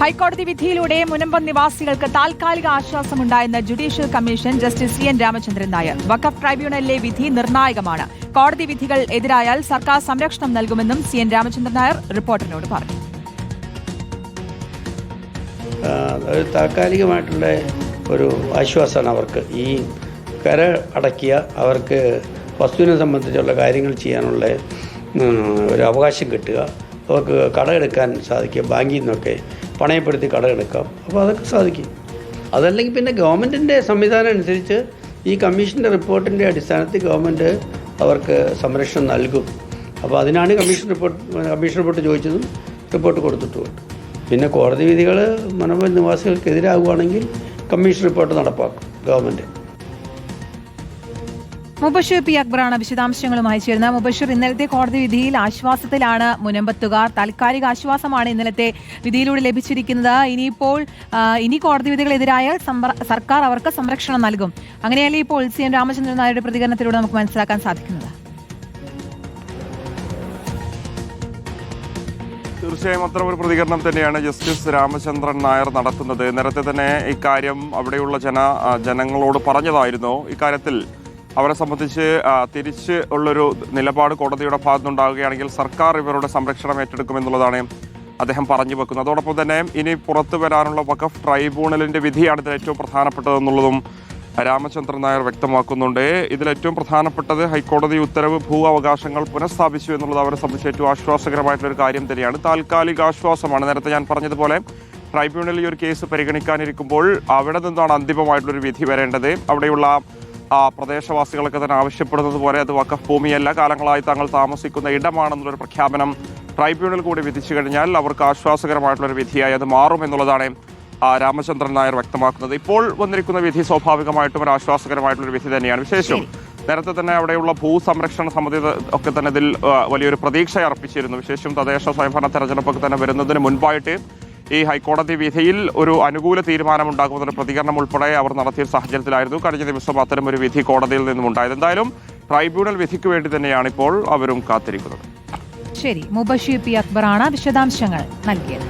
ഹൈക്കോടതി വിധിയിലൂടെ മുനമ്പം നിവാസികൾക്ക് താൽക്കാലിക ആശ്വാസമുണ്ടായെന്ന് judicial commission justice C N Ramachandran Nair. വഖഫ് ട്രൈബ്യൂണലിലെ വിധി നിർണായകമാണ്. കോടതി വിധികൾ എതിരായാൽ സർക്കാർ സംരക്ഷണം നൽകുമെന്നും സി എൻ രാമചന്ദ്രൻ നായർ റിപ്പോർട്ടറിനോട് പറഞ്ഞു. താൽക്കാലികമായിട്ടുള്ള ഒരു ആശ്വാസമാണ് അവർക്ക്. ഈ കര അടക്കിയ അവർക്ക് വസ്തുവിനെ സംബന്ധിച്ചുള്ള കാര്യങ്ങൾ ചെയ്യാനുള്ള ഒരു അവകാശം കിട്ടുക അവർക്ക് കടമെടുക്കാൻ സാധിക്കുക ബാങ്കിൽ നിന്നൊക്കെ പണയപ്പെടുത്തി കടമെടുക്കാം അപ്പോൾ അതൊക്കെ സാധിക്കും. അതല്ലെങ്കിൽ പിന്നെ ഗവൺമെന്റിന്റെ സംവിധാനം അനുസരിച്ച് ഈ കമ്മീഷന്റെ റിപ്പോർട്ടിന്റെ അടിസ്ഥാനത്തിൽ ഗവൺമെന്റ് അവർക്ക് സംരക്ഷണം നൽകും. അപ്പോൾ അതിനാണ് കമ്മീഷൻ റിപ്പോർട്ട് കമ്മീഷൻ റിപ്പോർട്ട് ചോദിച്ചതും റിപ്പോർട്ട് കൊടുത്തിട്ടുമുണ്ട് പിന്നെ കോടതി വിധികൾ മനോബൽ നിവാസികൾക്കെതിരാകുവാണെങ്കിൽ കമ്മീഷൻ റിപ്പോർട്ട് നടപ്പാക്കും ഗവൺമെന്റ് മുബഷീർ പി അക്ബറാണ് വിശദാംശങ്ങളുമായി ചേരുന്നത്. മുബഷീർ ഇന്നലത്തെ കോടതി വിധിയിൽ ആശ്വാസത്തിലാണ് മുനമ്പത്തുകാർ. താൽക്കാലിക ആശ്വാസമാണ് ഇന്നലത്തെ വിധിയിലൂടെ ലഭിച്ചിരിക്കുന്നത്. ഇനിയിപ്പോൾ ഇനി കോടതി വിധികളെതിരായ സർക്കാർ അവർക്ക് സംരക്ഷണം നൽകും. അങ്ങനെയല്ലേ ഇപ്പോൾ സി എൻ രാമചന്ദ്രൻ നായരുടെ പ്രതികരണത്തിലൂടെ നമുക്ക് മനസ്സിലാക്കാൻ സാധിക്കുന്നത്. തീർച്ചയായും അത്തരം ഒരു പ്രതികരണം തന്നെയാണ് ജസ്റ്റിസ് രാമചന്ദ്രൻ നായർ നടത്തുന്നത്. നേരത്തെ തന്നെ ഇക്കാര്യം അവിടെയുള്ള ജന ജനങ്ങളോട് പറഞ്ഞതായിരുന്നു. ഇക്കാര്യത്തിൽ അവരെ സംബന്ധിച്ച് തിരിച്ച് ഉള്ളൊരു നിലപാട് കോടതിയുടെ ഭാഗത്തുനിന്നുണ്ടാകുകയാണെങ്കിൽ സർക്കാർ ഇവരുടെ സംരക്ഷണം ഏറ്റെടുക്കുമെന്നുള്ളതാണ് അദ്ദേഹം പറഞ്ഞു വെക്കുന്നത്. അതോടൊപ്പം തന്നെ ഇനി പുറത്തു വരാനുള്ള വഖഫ് ട്രൈബ്യൂണലിന്റെ വിധിയാണ് ഇതിൽ ഏറ്റവും പ്രധാനപ്പെട്ടതെന്നുള്ളതും രാമചന്ദ്രൻ നായർ വ്യക്തമാക്കുന്നുണ്ട്. ഇതിൽ ഏറ്റവും പ്രധാനപ്പെട്ടത് ഹൈക്കോടതി ഉത്തരവ് ഭൂ അവകാശങ്ങൾ പുനഃസ്ഥാപിച്ചു എന്നുള്ളത് അവരെ സംബന്ധിച്ച് ഏറ്റവും ആശ്വാസകരമായിട്ടുള്ള ഒരു കാര്യം തന്നെയാണ്. താൽക്കാലിക ആശ്വാസമാണ്. നേരത്തെ ഞാൻ പറഞ്ഞതുപോലെ ട്രൈബ്യൂണലിൽ ഈ ഒരു കേസ് പരിഗണിക്കാനിരിക്കുമ്പോൾ അവിടെ നിന്നാണ് അന്തിമമായിട്ടുള്ളൊരു വിധി വരേണ്ടത്. അവിടെയുള്ള പ്രദേശവാസികളൊക്കെ തന്നെ ആവശ്യപ്പെടുന്നത് പോലെ അത് വക്കഫ് ഭൂമിയല്ല. കാലങ്ങളായി തങ്ങൾ താമസിക്കുന്ന ഇടമാണെന്നുള്ളൊരു പ്രഖ്യാപനം ട്രൈബ്യൂണൽ കൂടി വിധിച്ചു കഴിഞ്ഞാൽ അവർക്ക് ആശ്വാസകരമായിട്ടുള്ളൊരു വിധിയായി അത് മാറും എന്നുള്ളതാണ് രാമചന്ദ്രൻ നായർ വ്യക്തമാക്കുന്നത്. ഇപ്പോൾ വന്നിരിക്കുന്ന വിധി സ്വാഭാവികമായിട്ടും ഒരു ആശ്വാസകരമായിട്ടുള്ളൊരു വിധി തന്നെയാണ്. വിശേഷം നേരത്തെ തന്നെ അവിടെയുള്ള ഭൂസംരക്ഷണ സമിതി ഒക്കെ തന്നെ ഇതിൽ വലിയൊരു പ്രതീക്ഷ അർപ്പിച്ചിരുന്നു. വിശേഷം തദ്ദേശ സ്വയംഭരണ തെരഞ്ഞെടുപ്പൊക്കെ തന്നെ വരുന്നതിന് മുൻപായിട്ട് ഈ ഹൈക്കോടതി വിധിയിൽ ഒരു അനുകൂല തീരുമാനമുണ്ടാകുമെന്നുള്ള പ്രതികരണം ഉൾപ്പെടെ അവർ നടത്തിയ സാഹചര്യത്തിലായിരുന്നു കഴിഞ്ഞ ദിവസം അത്തരം ഒരു വിധി കോടതിയിൽ നിന്നും ഉണ്ടായത്. എന്തായാലും ട്രൈബ്യൂണൽ വിധിക്ക് വേണ്ടി തന്നെയാണ് ഇപ്പോൾ അവരും കാത്തിരിക്കുന്നത്. ശരി മുബഷീർ പി അക്ബറാണ് വിശദാംശങ്ങൾ നൽകിയത്.